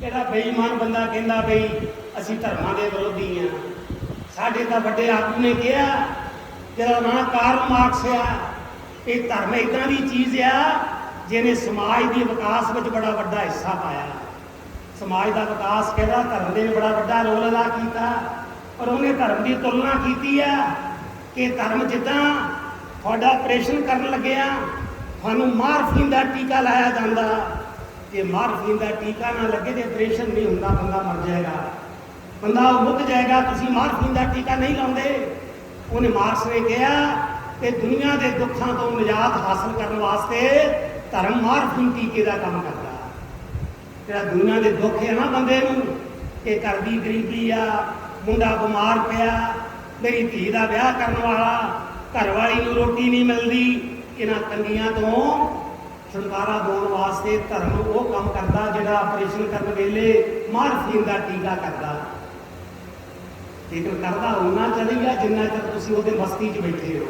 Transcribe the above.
ਜਿਹੜਾ ਬੇਈਮਾਨ ਬੰਦਾ ਕਹਿੰਦਾ ਬਈ ਅਸੀਂ ਧਰਮਾਂ ਦੇ ਵਿਰੋਧੀ ਆ। ਸਾਡੇ ਤਾਂ ਵੱਡੇ ਆਗੂ ਨੇ ਕਿਹਾ, ਜਿਹੜਾ ਨਾਂ ਕਾਰਲ ਮਾਰਕਸ ਆ, ਇਹ ਧਰਮ ਇਦਾਂ ਦੀ ਚੀਜ਼ ਆ, ਜਿਹਨੇ ਸਮਾਜ ਦੇ ਵਿਕਾਸ ਵਿੱਚ ਬੜਾ ਵੱਡਾ ਹਿੱਸਾ ਪਾਇਆ। ਸਮਾਜ ਦਾ ਵਿਕਾਸ ਕਹਿੰਦਾ, ਧਰਮ ਦੇ ਬੜਾ ਵੱਡਾ ਰੋਲ ਅਦਾ ਕੀਤਾ, ਪਰ ਉਹਨੇ ਧਰਮ ਦੀ ਤੁਲਨਾ ਕੀਤੀ ਆ ਕਿ ਧਰਮ ਜਿੱਦਾਂ ਤੁਹਾਡਾ ਆਪਰੇਸ਼ਨ ਕਰਨ ਲੱਗਿਆ, ਤੁਹਾਨੂੰ ਮਾਰਫੀਨ ਦਾ ਟੀਕਾ ਲਾਇਆ ਜਾਂਦਾ ਜੇ ਮਾਰਫੀਨ ਦਾ ਟੀਕਾ ਨਾ ਲੱਗੇ ਤੇ ਆਪਰੇਸ਼ਨ ਨਹੀਂ ਹੁੰਦਾ, ਬੰਦਾ ਮਰ ਜਾਏਗਾ। ਬੰਦਾ ਮੁੱਕ ਜਾਏਗਾ, ਤੁਸੀਂ ਮਾਰਫੀਨ ਦਾ ਟੀਕਾ ਨਹੀਂ ਲਾਉਂਦੇ। ਉਹਨੇ ਮਾਰਕਸ ਨੇ ਕਿਹਾ ਕਿ ਦੁਨੀਆ ਦੇ ਦੁੱਖਾਂ ਤੋਂ ਨਿਜਾਤ ਹਾਸਲ ਕਰਨ ਵਾਸਤੇ ਧਰਮ ਮਾਰਫੀਨ ਟੀਕੇ ਦਾ ਕੰਮ ਕਰਦਾ। ਜਿਹੜਾ ਦੁਨੀਆ ਦੇ ਦੁੱਖ ਹੈ ਨਾ ਬੰਦੇ ਨੂੰ, ਕਿ ਘਰ ਦੀ ਗਰੀਬੀ ਆ, ਮੁੰਡਾ ਬਿਮਾਰ ਪਿਆ, ਮੇਰੀ ਧੀ ਦਾ ਵਿਆਹ ਕਰਨ ਵਾਲਾ, ਘਰ ਵਾਲੀ ਨੂੰ ਰੋਟੀ ਨਹੀਂ ਮਿਲਦੀ, ਇਹਨਾਂ ਤੰਗੀਆਂ ਤੋਂ ਛੁਟਕਾਰਾ ਦੇਣ ਵਾਸਤੇ ਧਰਮ ਉਹ ਕੰਮ ਕਰਦਾ ਜਿਹੜਾ ਆਪਰੇਸ਼ਨ ਕਰਨ ਵੇਲੇ ਮਾਰਫੀਨ ਦਾ ਟੀਕਾ ਕਰਦਾ। ਲੇਕਿਨ ਕਰਦਾ ਉਹਨਾਂ ਚੱਲੇਗਾ ਜਿੰਨਾ ਚਿਰ ਤੁਸੀਂ ਉਹਦੇ ਮਸਤੀ 'ਚ ਬੈਠੇ ਹੋ